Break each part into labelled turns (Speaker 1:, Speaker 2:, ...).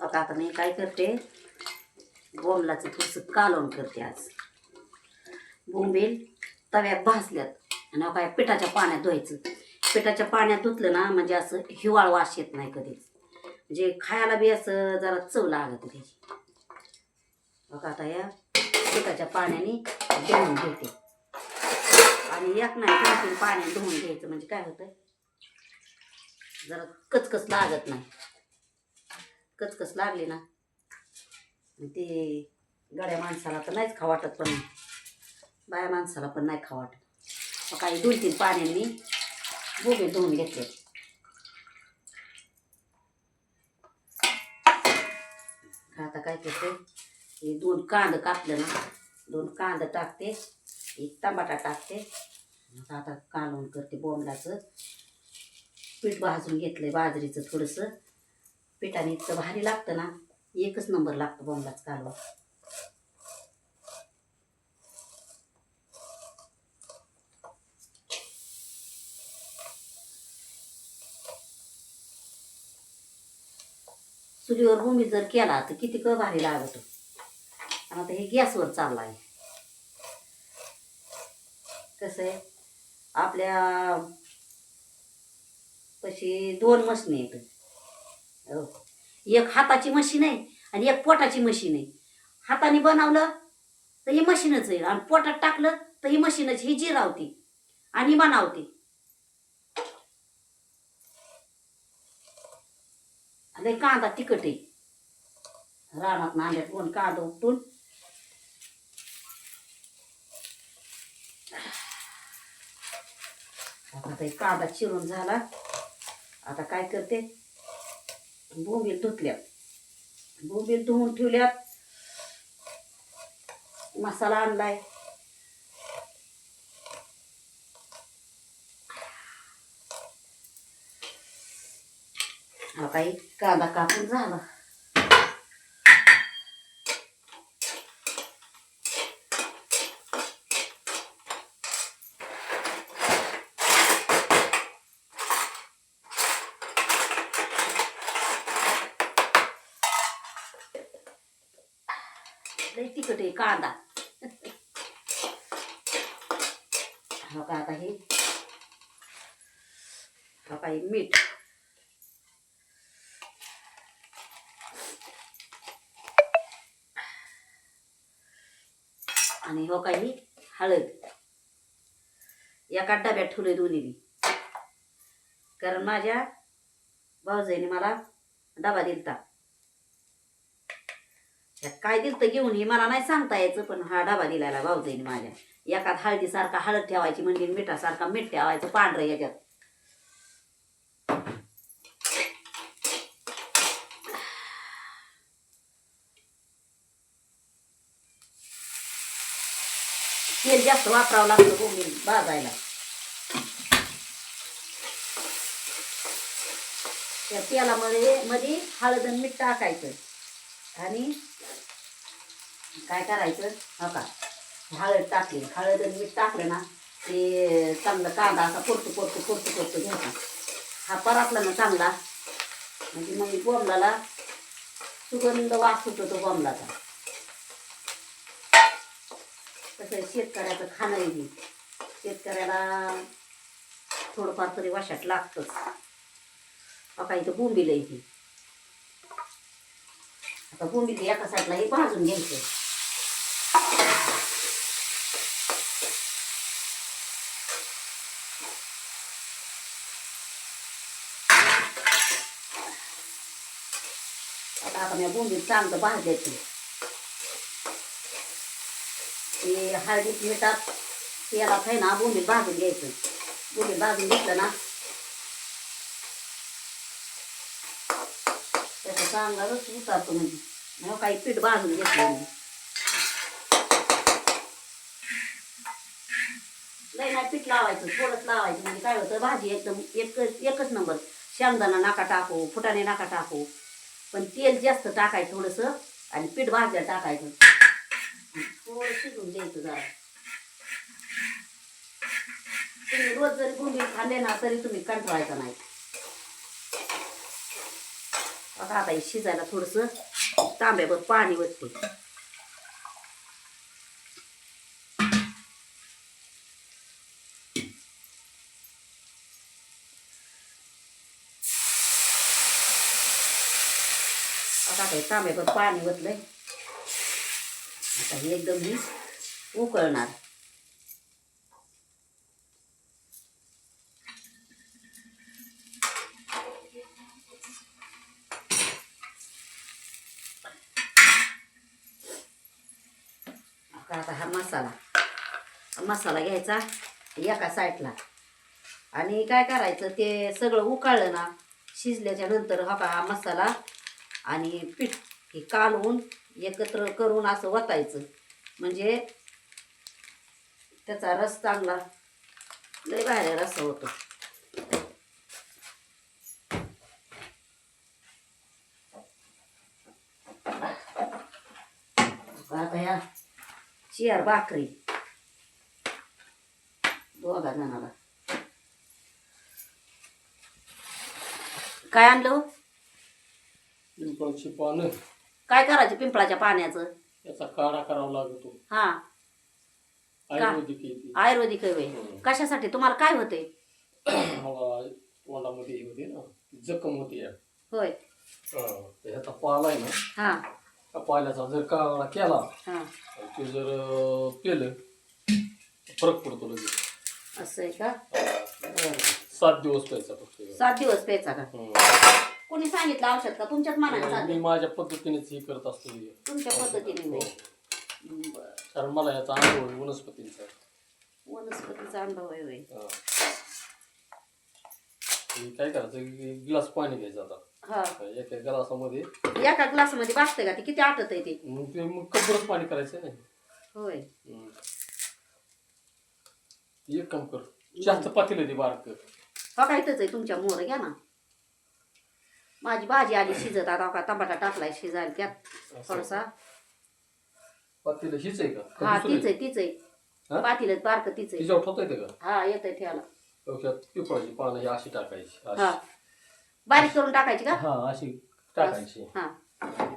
Speaker 1: बघा आता मी काय करते? बोंबलाचं थोडंसं कालवण करते आज. बोंबील तव्यात भाजल्यात. आणि काय पिठाच्या पाण्यात धुवायचं. पिठाच्या पाण्यात धुतलं ना म्हणजे असं हिवाळ वास येत नाही कधीच. म्हणजे खायला बी असं जरा चव लागत त्याची बघा आता या पिठाच्या पाण्याने धुवून घेते. आणि एक नाही दोन तीन पाण्याने धुवून घ्यायचं. म्हणजे काय होतं जरा कचकच लागत नाही. कचकच लागली ना. ते गड्या माणसाला तर नाहीच खा वाटत पण बाया माणसाला पण नाही खा वाटत. मग काही दोन तीन पाण्यांनी बोबे धुवून घेतले. आता काय करते? हे दोन कांद कापलं ना. दोन कांद टाकते. एक टमाटा टाकते. आता कालवून करते बोंबलाचं. पीठ भाजून घेतलंय बाजरीचं थोडंसं. पिठाने इतकं भारी लागतं ना एकच नंबर लागतो बोंबलाच कालवा. चुलीवर भूमी जर केला तर किती क भारी लागत. आणि आता हे गॅसवर चाललं आहे कसं आहे? आपल्या पशी दोन मशीन आहेत. हो. एक हाताची मशीन आहे आणि एक पोटाची मशीन आहे. हाताने बनवलं तर ही मशीनच आहे. आणि पोटात टाकलं तर ही मशीनच ही जिरावती आणि बनावते. अरे कांदा तिखट आहे. रानात नांद्यात कोण कांदा उपटून आता कांदा चिरून झाला. आता काय करते? बोंबील धुतल्यात बोंबील धुवून ठेवल्यात मसाला आणलाय हा काही कांदा कापून झाला हा का आता हे? हा काही मीठ? आणि हो काही हळद. एका डब्यात ठेवले दोन्ही बी. कारण माझ्या भाऊजाईने मला डबा दिलता. काय दिलं घेऊन हे मला नाही सांगता यायचं पण हा डबा दिलायला भाऊजाईने माझ्या. एकात हळदीसारखा हळद ठेवायची म्हणजे मिठासारखा मीठ ठेवायचं पांढरं याच्यात. तेल जास्त वापरावं लागतं बोंबील भाजायला. त्या तेलामध्ये मध्ये हळद आणि मीठ टाकायचं. आणि काय करायचं? हो का? हळद टाकली. हळद आणि मीठ टाकलं ना ते चांगलं कांदा असा पुरतो पुरतो पुरतो पुरतो घ्यायचा. हा परातला ना चांगला. म्हणजे मग बोंबलाला सुगंध वास सुटतो तो बोंबलाचा. तसं शेतकऱ्याचं खाणं आहे शेतकऱ्याला थोडंफार तरी वाशात लागतंच. आता इथं बोंबील आहे ती. आता बोंबील एका साईडला हे भाजून घ्यायचं. मी बुंदीत चांगलं भाजायचं ते हळदीत मिठात तेलात आहे ना बुंदीत भाजून घ्यायचं. बुंदीत भाजून घेतलं ना त्याचं चांगला रस उतारतो म्हणजे. मग काही पीठ भाजून घेतलं मी लय नाही पीठ लावायचं थोडंच लावायचं. म्हणजे काय होतं भाजी एकदम एकच एकच नंबर. शेंगदाणा नाका टाकू फुटाणे नाका टाकू. पण तेल जास्त टाकायचं थोडंसं आणि पीठ भाज्या टाकायचं. थोडं शिजून द्यायचं जरा. तुम्ही रोज जरी बोंबील खाल्ले ना तरी तुम्ही कंटाळायचं नाही. आता आता शिजायला थोडस तांब्यावर पाणी वतते आता काही तांब्यावर पाणी बदलय आता हे एकदम ही उकळणार. आता आता हा मसाला. मसाला घ्यायचा एका साईडला. आणि काय करायचं ते सगळं उकाळलं ना शिजल्याच्या नंतर हा का हा मसाला आणि पीठ हे कालवून एकत्र करून असं वतायचं. म्हणजे त्याचा रस चांगला लय बाहेर रस होतो. आता या चियार भाकरी दोघा जणाला. काय आणलं हो?
Speaker 2: पिंपळाची पानं.
Speaker 1: काय करायचं पिंपळाच्या पाण्याचं?
Speaker 2: याचा काढा करावा लागतो.
Speaker 1: हा.
Speaker 2: आयुर्वेदिक
Speaker 1: आयुर्वेदिक आहे
Speaker 2: हम्म.
Speaker 1: होय. कशासाठी? तुम्हाला काय होते
Speaker 2: हवा तोंडामध्ये हे होते ना जखम होते या.
Speaker 1: होय.
Speaker 2: हा, ह्याचा पाला आहे ना
Speaker 1: हा.
Speaker 2: त्या पाल्याचा जर काढा केला
Speaker 1: हा.
Speaker 2: ते जर अं, तर फरक पडतो लगेच.
Speaker 1: असं आहे का?
Speaker 2: हा. सात दिवस प्यायचा फक्त.
Speaker 1: सात दिवस प्यायचा का?
Speaker 2: हम्म.
Speaker 1: कोणी सांगितलं औषध का? तुमच्याच मनाने
Speaker 2: मी माझ्या पद्धतीनेच हे करत असतो हे.
Speaker 1: तुमच्या पद्धतीने
Speaker 2: हो.
Speaker 1: बरं.
Speaker 2: कारण मला याचा अनुभव आहे वनस्पतींचा.
Speaker 1: वनस्पतीचा अनुभव आहे होय.
Speaker 2: हा. हे काय करायचं? एक गिलास पाणी घ्यायचं आता.
Speaker 1: हा.
Speaker 2: एका ग्लासामध्ये.
Speaker 1: एका ग्लासमध्ये भागते का? ते किती आटत आहे ते?
Speaker 2: मग ते मग कपडच पाणी करायचं नाही
Speaker 1: होय.
Speaker 2: हम्म. एक काम कर. चहाच पातेलं दे बारक.
Speaker 1: हा काय इथंच आहे तुमच्या मोर घ्या ना. माझी भाजी आली शिजत आता का टमाटा टाकलाय शिजायला त्यात थोडासा.
Speaker 2: पातेलं हीच आहे का? का
Speaker 1: हा तीच आहे तीच आहे.
Speaker 2: हा?
Speaker 1: पातीलं बारक तीच आहे.
Speaker 2: तिच्यावर ठेवता येते
Speaker 1: हा येतंय ठेवायला.
Speaker 2: डोक्यात पिपळाची पानं ही अशी टाकायची अशी.
Speaker 1: हा. बारीक करून टाकायची का?
Speaker 2: हा अशी टाकायची.
Speaker 1: हा.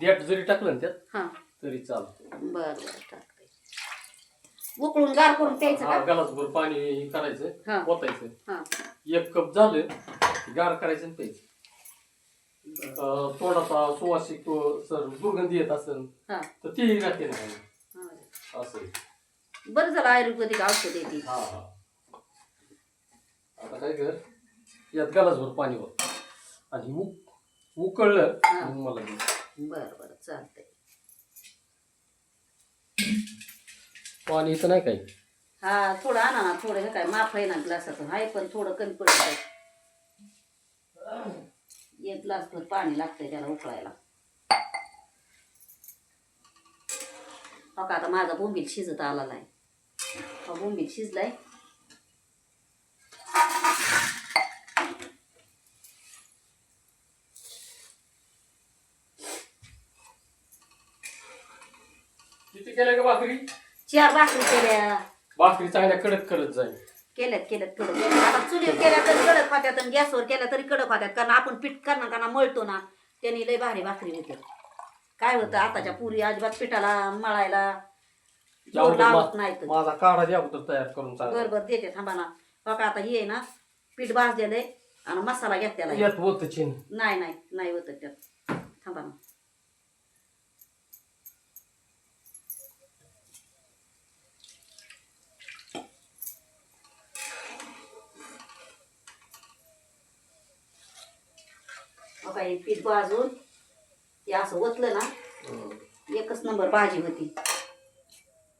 Speaker 2: देठ जरी टाकलं ना त्यात
Speaker 1: हा.
Speaker 2: तरी चालतं.
Speaker 1: बर बर टाकते उकळून गार करून प्यायचं
Speaker 2: हा
Speaker 1: का
Speaker 2: गलासभर पाणी हे
Speaker 1: हा.
Speaker 2: करायचं ओतायचं.
Speaker 1: हा.
Speaker 2: एक कप झालं की गार करायचं आणि प्यायचं. अं, थोडासा सुवासिक अं, सर दुर्गंधी येत असेल
Speaker 1: हा.
Speaker 2: तर तीही राहते ना
Speaker 1: हा.
Speaker 2: असं आहे.
Speaker 1: बरं झालं आयुर्वेदिक औषध आहे ती.
Speaker 2: हा हा. आता काय कर यात गलासभर पाणी होत आणि उक उकळलं
Speaker 1: हा.
Speaker 2: मग मला दे.
Speaker 1: बर बर चालतंय.
Speaker 2: पाणी इथं नाही काही.
Speaker 1: हा थोडं आणा ना थोडं हे काय माफ आहे ना ग्लासाचं. हाय पण थोडं कमी पडत एक ग्लास भर पाणी लागतंय त्याला उकळायला. हो का आता माझा बोंबील शिजत आलेला आहे. हा बोंबील शिजलाय.
Speaker 2: किती केल्या का भाकरी?
Speaker 1: चार भाकरी केल्या.
Speaker 2: भाकरी चांगल्या कडक करत जाईल
Speaker 1: केल्यात केल्यात कडक आता चुलीवर केल्या तरी कडक होत्यात आणि गॅसवर केल्या तरी कडक होत्यात कारण आपण पीठ करणार का मळतो ना त्यांनी लय भारी भाकरी होते काय होतं आताच्या पुरी अजिबात पिठाला मळायला जोर लावत नाहीत.
Speaker 2: माझा काढा द्या अगोदर तयार करून
Speaker 1: बर
Speaker 2: चांगला
Speaker 1: बर देते थांबा ना. बघा आता हे आहे ना पीठ भाजलेलंय आणि मसाला घेतलेला आहे.
Speaker 2: यात होत चिन.
Speaker 1: नाही नाही नाही होत त्यात. थांबा ना. बघा हे पीठ भाजून ते असं ओतलं ना एकच नंबर भाजी होती.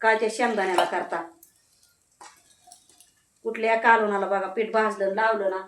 Speaker 1: काय त्या शेंगदाण्याला करता. कुठल्या कालवणाला बघा पीठ भाजलं लावलं ना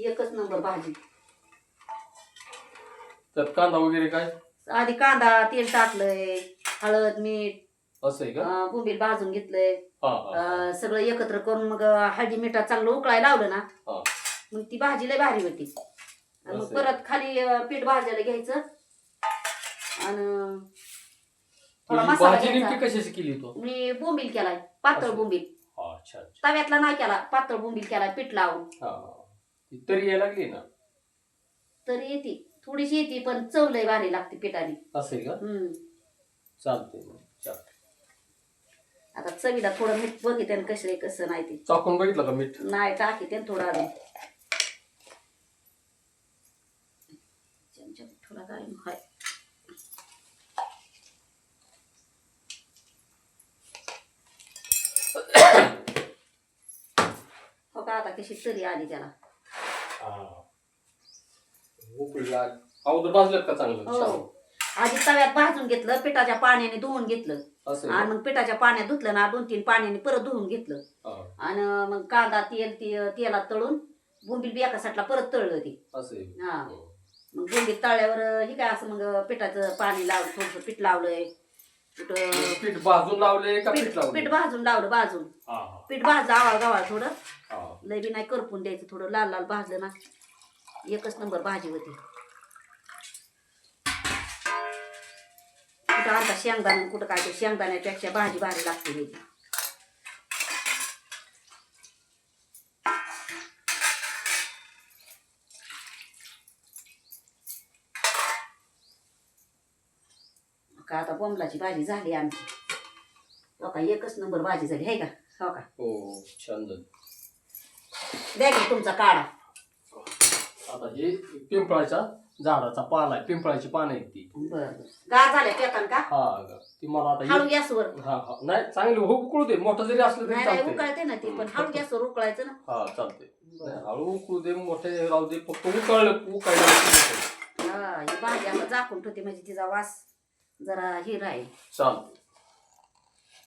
Speaker 1: एकच नंबर भाजी.
Speaker 2: त्यात कांदा वगैरे काय?
Speaker 1: आधी कांदा तेल टाकलंय हळद मीठ
Speaker 2: असं का?
Speaker 1: बोंबील भाजून घेतलंय.
Speaker 2: हा हा
Speaker 1: सगळं एकत्र करून मग हळदी मिठात चांगलं उकळायला लावलं ना
Speaker 2: हा.
Speaker 1: मग ती भाजी लय भारी होती. आणि मग. परत खाली अं, पीठ भाजायला घ्यायचं. आणि थोडा
Speaker 2: तुझी
Speaker 1: मसाला
Speaker 2: भाजी
Speaker 1: घ्यायचा.
Speaker 2: नेमकी कशाची केली तो?
Speaker 1: मी बोंबील केलाय पातळ
Speaker 2: असं.
Speaker 1: बोंबील.
Speaker 2: अच्छा अच्छा.
Speaker 1: तव्यातला नाही केला पातळ बोंबील केलाय पीठ लावून.
Speaker 2: हा ती तरी यायला लागली ना?
Speaker 1: तरी येते. थोडीशी येते पण चव लय भारी लागते पिठाने
Speaker 2: असं आहे का?
Speaker 1: हम्म.
Speaker 2: मग. चालतंय
Speaker 1: आता चवीला थोडं मीठ बघितलं कसं कसं नाही ते.
Speaker 2: चाकून बघितलं का मीठ?
Speaker 1: नाही टाकी ते थोडं अजून चमचा थोडा काय हाय हो का आता कशी तरी आली त्याला
Speaker 2: उकळीला अगोदर भाजल्यात का चांगलं छान.
Speaker 1: हो. आधी तव्यात भाजून घेतलं पिठाच्या पाण्याने धुवून घेतलं.
Speaker 2: असं आहे
Speaker 1: आणि? मग पिठाच्या पाण्यात धुतलं ना दोन तीन पाण्याने परत धुवून घेतलं.
Speaker 2: हा,
Speaker 1: आणि मग कांदा तेल ते तेलात तळून बोंबील बी एका साईडला परत तळलं ते.
Speaker 2: असं आहे.
Speaker 1: हा.
Speaker 2: हो.
Speaker 1: मग बोंबील तळल्यावर हे काय असं मग पिठाचं पाणी लावलं थोडंसं पीठ लावलंय. कुठं
Speaker 2: पीठ भाजून लावले का पीठ
Speaker 1: पीठ
Speaker 2: लावले
Speaker 1: पीठ भाजून लावलं भाजून.
Speaker 2: हा हा.
Speaker 1: पीठ भाजलं आवाळ गावाळ थोडं.
Speaker 2: हा.
Speaker 1: लय बी नाही करपून द्यायचं थोडं लाल लाल भाजलं ना एकच नंबर भाजी होती. कुठं आता शेंगदाणा कुठं काय ते शेंगदाण्यापेक्षा भाजी भारी लागते. का आता बोंबलाची भाजी झाली आमची. हो का एकच नंबर भाजी झाली आहे का? हो का?
Speaker 2: हो छान झालं.
Speaker 1: द्या की तुमचा काढा.
Speaker 2: आता हे पिंपळाच्या झाडाचा पाला आहे पिंपळाची पानं आहेत ती.
Speaker 1: बर गार झाले पेतान का?
Speaker 2: हा ग. ती मला आता
Speaker 1: हळू
Speaker 2: हे-
Speaker 1: गॅसवर
Speaker 2: हा हा. नाही चांगली हो उकळू दे. मोठं जरी असलं तरी
Speaker 1: नाही उकळते ना ती पण हळू गॅसवर उकळायचं ना.
Speaker 2: हा चालतंय. नाही, हळू उकळू दे मोठे राहू दे. फक्त उकळलं उकळलं
Speaker 1: हा ही भाजी आता झाकून ठेवते म्हणजे तिचा वास. जरा हे राहील
Speaker 2: चालते